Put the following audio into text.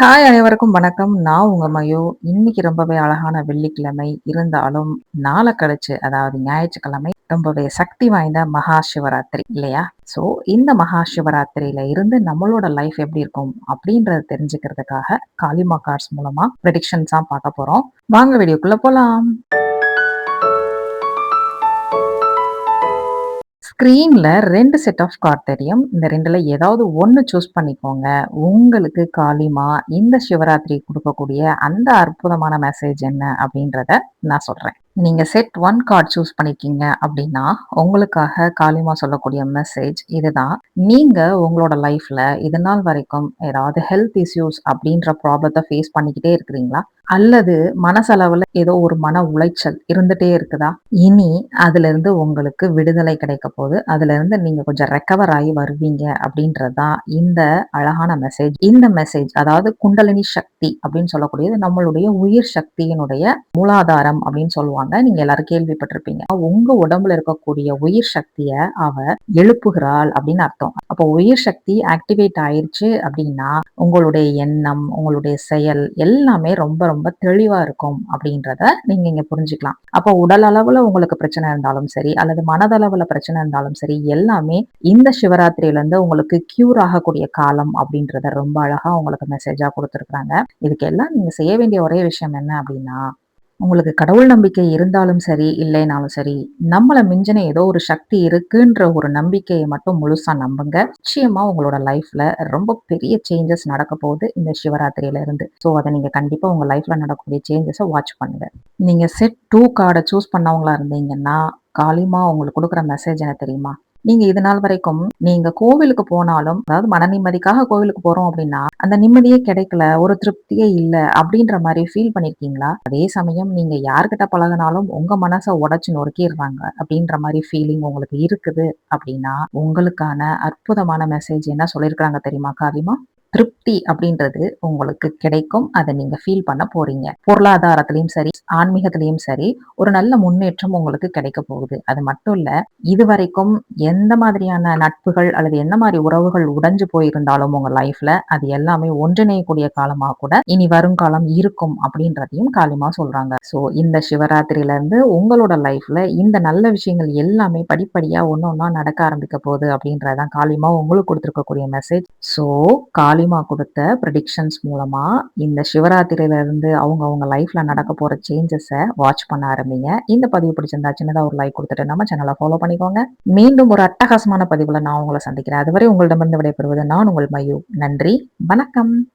Hi அனைவருக்கும் வணக்கம். நான் உங்க மயோ. இன்னைக்கு ரொம்பவே அழகான வெள்ளிக்கிழமை. இருந்தாலும் நாளை கழிச்சு அதாவது ஞாயிற்றுக்கிழமை ரொம்பவே சக்தி வாய்ந்த மகா சிவராத்திரி இல்லையா? ஸோ இந்த மகா சிவராத்திரியில இருந்து நம்மளோட லைஃப் எப்படி இருக்கும் அப்படின்றத தெரிஞ்சுக்கிறதுக்காக காளிமா கார்ஸ் மூலமா ப்ரெடிக்ஷன்ஸா பார்க்க போறோம். வாங்க வீடியோக்குள்ள போலாம். ஸ்க்ரீனில் ரெண்டு செட் ஆஃப் கார்ட் தெரியும் இந்த ரெண்டில் ஏதாவது ஒன்று சூஸ் பண்ணிக்கோங்க. உங்களுக்கு காளிமா இந்த சிவராத்திரி கொடுக்கக்கூடிய அந்த அற்புதமான மெசேஜ் என்ன அப்படின்றத நான் சொல்கிறேன் நீங்கள் செட் ஒன் கார்டு சூஸ் பண்ணியிருக்கீங்க அப்படின்னா உங்களுக்காக காளிமா சொல்லக்கூடிய மெசேஜ் இதுதான். நீங்கள் உங்களோட லைஃப்பில் இது நாள் வரைக்கும் ஏதாவது ஹெல்த் இஷ்யூஸ் அப்படின்ற ப்ராப்ளத்தை ஃபேஸ் பண்ணிக்கிட்டே இருக்கிறீங்களா? அல்லது மனசளவுல ஏதோ ஒரு மன உளைச்சல் இருந்துட்டே இருக்குதா? இனி அதுல இருந்து உங்களுக்கு விடுதலை கிடைக்க போகுது. அதுல இருந்து நீங்க கொஞ்சம் ரெக்கவர் ஆகி வருவீங்க அப்படின்றதுதான் இந்த அழகான மெசேஜ் இந்த மெசேஜ் அதாவது குண்டலினி சக்தி அப்படின்னு சொல்லக்கூடியது நம்மளுடைய உயிர் சக்தியினுடைய மூலாதாரம் அப்படின்னு சொல்லுவாங்க. நீங்க எல்லாரும் கேள்விப்பட்டிருப்பீங்க. உங்க உடம்புல இருக்கக்கூடிய உயிர் சக்திய அவ எழுப்புகிறாள் அப்படின்னு அர்த்தம். அப்போ உயிர் சக்தி ஆக்டிவேட் ஆயிருச்சு அப்படின்னா உங்களுடைய எண்ணம் உங்களுடைய செயல் எல்லாமே ரொம்ப ரொம்ப ரொம்ப தெளிவா இருக்கும் அப்படின்றத நீங்க இங்க புரிஞ்சுக்கலாம். அப்போ உடல் அளவுல உங்களுக்கு பிரச்சனை இருந்தாலும் சரி அல்லது மனதளவுல பிரச்சனை இருந்தாலும் சரி எல்லாமே இந்த சிவராத்திரியில இருந்து உங்களுக்கு கியூர் ஆகக்கூடிய காலம் அப்படின்றத ரொம்ப அழகா உங்களுக்கு மெசேஜா கொடுத்துருக்காங்க இதுக்கெல்லாம் நீங்க செய்ய வேண்டிய ஒரே விஷயம் என்ன அப்படின்னா உங்களுக்கு கடவுள் நம்பிக்கை இருந்தாலும் சரி இல்லைனாலும் சரி நம்மளை மிஞ்சின ஏதோ ஒரு சக்தி இருக்குன்ற ஒரு நம்பிக்கையை மட்டும் முழுசா நம்புங்க. நிச்சயமா உங்களோட லைஃப்ல ரொம்ப பெரிய சேஞ்சஸ் நடக்க போகுது இந்த சிவராத்திரியில இருந்து. ஸோ அதை நீங்க கண்டிப்பா உங்க லைஃப்ல நடக்கக்கூடிய சேஞ்சஸை வாட்ச் பண்ணுங்க. நீங்க செட் டூ கார்டை சூஸ் பண்ணவங்களா இருந்தீங்கன்னா காலிமா உங்களுக்கு கொடுக்குற மெசேஜ் என்ன தெரியுமா? நீங்க இது நாள் வரைக்கும் நீங்க கோவிலுக்கு போனாலும் அதாவது மன நிம்மதிக்காக கோவிலுக்கு போறோம் அப்படின்னா அந்த நிம்மதியே கிடைக்கல ஒரு திருப்தியே இல்ல அப்படின்ற மாதிரி ஃபீல் பண்ணிருக்கீங்களா? அதே சமயம் நீங்க யார்கிட்ட பழகினாலும் உங்க மனசை உடச்சு நொறுக்கிடுறாங்க அப்படின்ற மாதிரி ஃபீலிங் உங்களுக்கு இருக்குது அப்படின்னா உங்களுக்கான அற்புதமான மெசேஜ் என்ன சொல்லியிருக்கிறாங்க தெரியுமா காவிமா? திருப்தி அப்படின்றது உங்களுக்கு கிடைக்கும். அதை நீங்க ஃபீல் பண்ண போறீங்க. பொருளாதாரத்திலையும் சரி ஆன்மீகத்திலையும் சரி ஒரு நல்ல முன்னேற்றம் உங்களுக்கு கிடைக்க போகுது. அது மட்டும் இல்ல இது வரைக்கும் எந்த மாதிரியான நட்புகள் அல்லது எந்த மாதிரி உறவுகள் உடைஞ்சு போயிருந்தாலும் உங்க லைஃப்ல அது எல்லாமே ஒன்றிணையக்கூடிய காலமா கூட இனி வருங்காலம் இருக்கும் அப்படின்றதையும் காலிமா சொல்றாங்க. சோ இந்த சிவராத்திரியில இருந்து உங்களோட லைஃப்ல இந்த நல்ல விஷயங்கள் எல்லாமே படிப்படியா ஒன்னொன்னா நடக்க ஆரம்பிக்க போகுது அப்படின்றதான் காலிமா உங்களுக்கு கொடுத்துருக்கக்கூடிய மெசேஜ் சோ காலி காளிமா கொடுத்த ப்ரடிக்ஷன்ஸ் மூலமா இந்த சிவராத்திரியில இருந்து அவங்க அவங்க லைஃப்ல நடக்க போற சேஞ்சஸை வாட்ச் பண்ண ஆரம்பிங்க. இந்த பதிவு பிடிச்சிருந்தா சின்னதா ஒரு லைக் கொடுத்துட்டு நம்ம சேனலை ஃபாலோ பண்ணிக்கோங்க. மீண்டும் ஒரு அட்டகாசமான பதிவுல நான் உங்களை சந்திக்கிறேன். அதுவரை உங்களிடமிருந்து விடைபெறுவது நான் உங்கள் மயூ. நன்றி வணக்கம்.